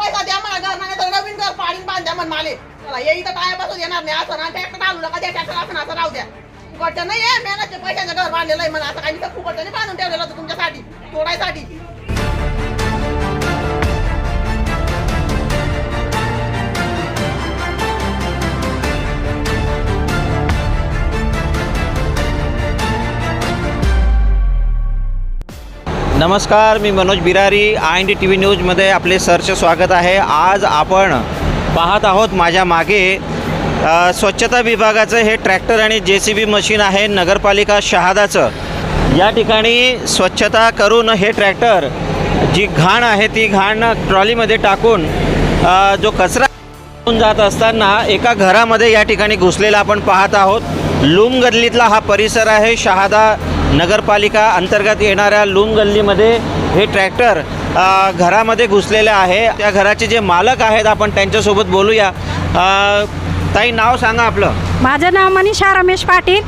पैसा द्या मला घर नाही तर नवीन घर पाणी बांध्या म्हण माले. मला हे इथं काय बसून येणार नाही असं ना ट्रॅक्टर आणू नका द्या ट्रॅक्टर असं असं राहू द्या. फुकटचं नाही आहे मेहनतचे पैशाचं घर बांधलेलं आहे मला असं काही इथं फुकटचं नाही बांधून ठेवलेलं होतं तुमच्यासाठी तोडायसाठी. नमस्कार मी Manoj Birari I N D T V न्यूजमध्ये आपले सरचं स्वागत आहे. आज आपण पाहत आहोत माझ्या मागे स्वच्छता विभागाचं हे ट्रॅक्टर आणि जे सी बी मशीन आहे नगरपालिका शहादाचं. या ठिकाणी स्वच्छता करून हे ट्रॅक्टर जी घाण आहे ती घाण ट्रॉलीमध्ये टाकून जो कचरा जात असताना एका घरामध्ये या ठिकाणी घुसलेला आपण पाहत आहोत. लूम गल्लीतला हा परिसर आहे शहादा नगरपालिका अंतर्गत येणाऱ्या लूम गल्लीमध्ये हे ट्रॅक्टर घरामध्ये घुसलेलं आहे. त्या घराचे जे मालक आहेत आपण त्यांच्यासोबत बोलूया. ताई नाव सांगा आपलं. माझं नाव मनीषा रमेश पाटील.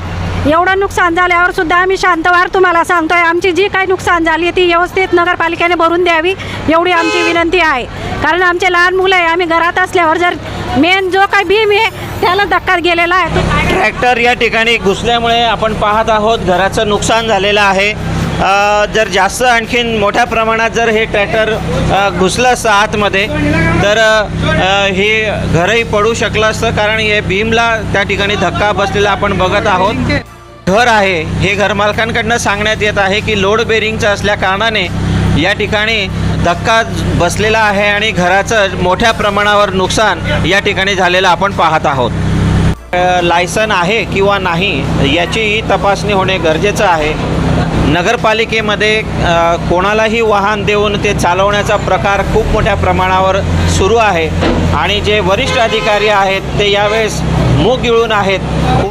एवढं नुकसान झाल्यावर सुद्धा आम्ही शांतवार तुम्हाला सांगतोय. आमची जी काही नुकसान झाली ती व्यवस्थित नगरपालिकेने भरून द्यावी एवढी आमची विनंती आहे. कारण आमचे लहान मुलं आहे आम्ही घरात असल्यावर जर मेन जो काही भीम आहे त्याला धक्का गेलेला आहे. तो काय ट्रॅक्टर या ठिकाणी घुसल्यामुळे आपण पाहत आहोत घराचं नुकसान झालेलं आहे. अ, जर जास्त आणखीन मोठ्या प्रमाणात जर हे ट्रॅक्टर अ, घुसलं असतं आतमध्ये तर अ, हे घरही पडू शकलं असतं कारण हे भीमला त्या ठिकाणी धक्का बसलेला आपण बघत आहोत. घर आहे हे घरमालकांकडनं सांगण्यात येत आहे की लोड बेरिंगचं असल्या कारणाने या ठिकाणी धक्का बसलेला आहे आणि घराचं मोठ्या प्रमाणावर नुकसान या ठिकाणी झालेलं आपण पाहत आहोत. लायसन आहे किंवा नाही याचीही तपासणी होणे गरजेचं आहे. नगरपालिकेमध्ये कोणालाही वाहन देऊन ते चालवण्याचा प्रकार खूप मोठ्या प्रमाणावर सुरू आहे आणि जे वरिष्ठ अधिकारी आहेत ते यावेळेस मूग गिळून आहेत.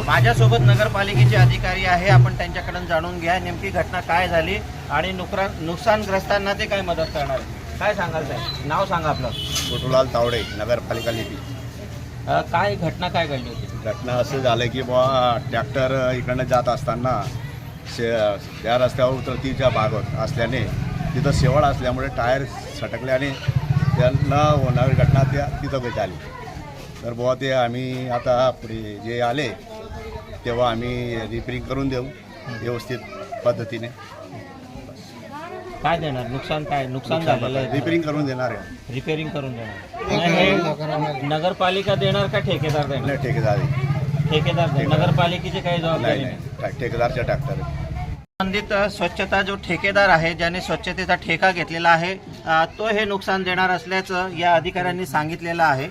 माझ्यासोबत नगरपालिकेचे अधिकारी आहे आपण त्यांच्याकडून जाणून घ्या नेमकी घटना काय झाली. आणि नुकरा नुकसानग्रस्तांना ते काय मदत करणार आहे. काय सांगाल साहेब? नाव सांगा आपलं. छोटूलाल तावडे नगरपालिका लिपी. अ, काय घटना काय घडली होती? घटना असं झालं की बुवा ट्रॅक्टर इकडनं जात असताना शे त्या रस्त्यावर उतरतीच्या भाग होत असल्याने तिथं शेवळ असल्यामुळे टायर सटकले आणि त्यांना होणारी घटना त्या तिथं झाली तर बुवा ते आम्ही आता पुढे जे आले तेव्हा आम्ही रिपेरिंग करून देऊ व्यवस्थित पद्धतीने. काय देणार? नुकसान काय? नुकसान झालेलं आहे. रिपेरिंग करून देणार आहे. रिपेअरिंग करून देणार. आणि हे नगरपालिका देणार का ठेकेदार देणार? नाही ठेकेदार आहे. ठेकेदार देणार. नगरपालिकेची काही जबाबदारी नाही नाही. ठेकेदारच्या आहे. संबंधित अ, स्वच्छता जो ठेकेदार आहे ज्याने स्वच्छतेचा ठेका घेतलेला आहे अ, तो हे नुकसान देणार असल्याचं या अधिकाऱ्यांनी सांगितलेलं आहे.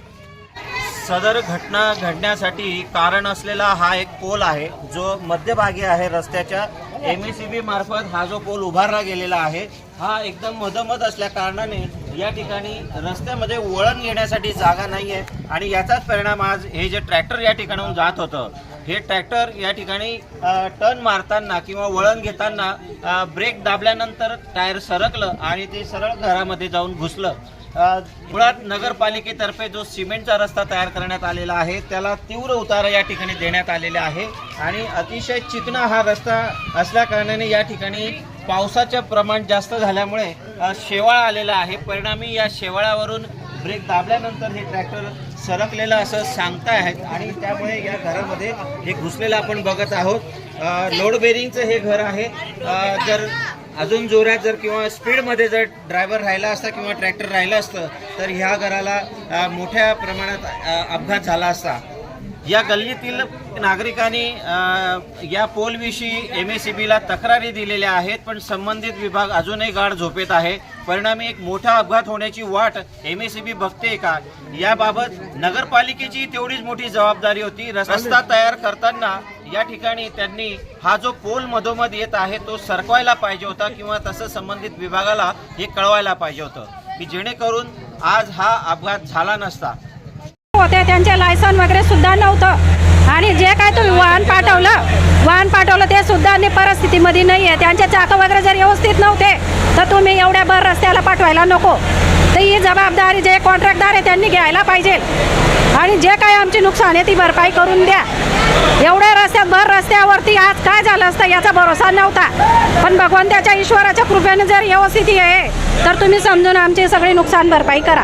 सदर घटना घडण्यासाठी कारण असलेला हा एक पोल आहे जो मध्यभागी आहे रस्त्याच्या एम एस सी बी मार्फत हा जो पोल उभारला गेलेला आहे हा एकदम मधोमध असल्या कारणाने या ठिकाणी रस्त्यामध्ये वळण घेण्यासाठी जागा नाही आहे आणि याचाच परिणाम आज हे जे ट्रॅक्टर या ठिकाणाहून जात होतं हे ट्रॅक्टर या ठिकाणी टर्न मारताना किंवा वळण घेताना ब्रेक दाबल्यानंतर टायर सरकलं आणि ते सरळ घरामध्ये जाऊन घुसलं. मुळात नगरपालिकेतर्फे जो सिमेंटचा रस्ता तयार करण्यात आलेला आहे त्याला तीव्र उतारा या ठिकाणी देण्यात आलेला आहे. आणि अतिशय चिकना हा रस्ता असल्या कारणाने या ठिकाणी पावसाचं प्रमाण जास्त झाल्यामुळे शेवाळ आलेला आहे. परिणामी या शेवाळावरून ब्रेक दाबल्यानंतर हे ट्रॅक्टर सरकलेलं असं सांगता आहेत आणि त्यामुळे या घरामध्ये हे घुसलेलं आपण बघत आहोत. लोड बेरिंगचं हे घर आहे. जर अजून जोरात जर किंवा स्पीडमध्ये जर ड्रायव्हर राहिला असता किंवा ट्रॅक्टर राहिलं असतं तर ह्या घराला मोठ्या प्रमाणात अपघात झाला असता. या गल्लीतील नागरिकांनी या पोलविषयी एम एस सी बीला तक्रारी दिलेल्या आहेत पण संबंधित विभाग अजूनही गाढ झोपेत आहे. परिणामी एक मोठा अपघात होण्याची वाट एम एस सी बी बघते का? याबाबत नगरपालिकेची तेवढीच मोठी जबाबदारी होती. रस्ता तयार करताना या ठिकाणी त्यांनी हा जो पोल मधोमध येत आहे तो सरकवायला पाहिजे होता किंवा तसं संबंधित विभागाला हे कळवायला पाहिजे होतं की जेणेकरून आज हा अपघात झाला नसता. होते त्यांचे लायसन वगैरे सुद्धा नव्हतं. आणि जे काय तुम्ही वाहन पाठवलं वाहन पाठवलं ते सुद्धा परिस्थितीमध्ये नाही आहे. त्यांचे चाक वगैरे जर व्यवस्थित नव्हते तर तुम्ही एवढ्या भर रस्त्याला पाठवायला नको. तर ही जबाबदारी जे कॉन्ट्रॅक्टदार आहे त्यांनी घ्यायला पाहिजे. आणि जे काय आमची नुकसान आहे ती भरपाई करून द्या. एवढ्या रस्त्यात भर रस्त्यावरती आज काय झालं असतं याचा भरोसा नव्हता. पण भगवंताच्या ईश्वराच्या कृपेने जर व्यवस्थित आहे तर तुम्ही समजून आमची सगळी नुकसान भरपाई करा.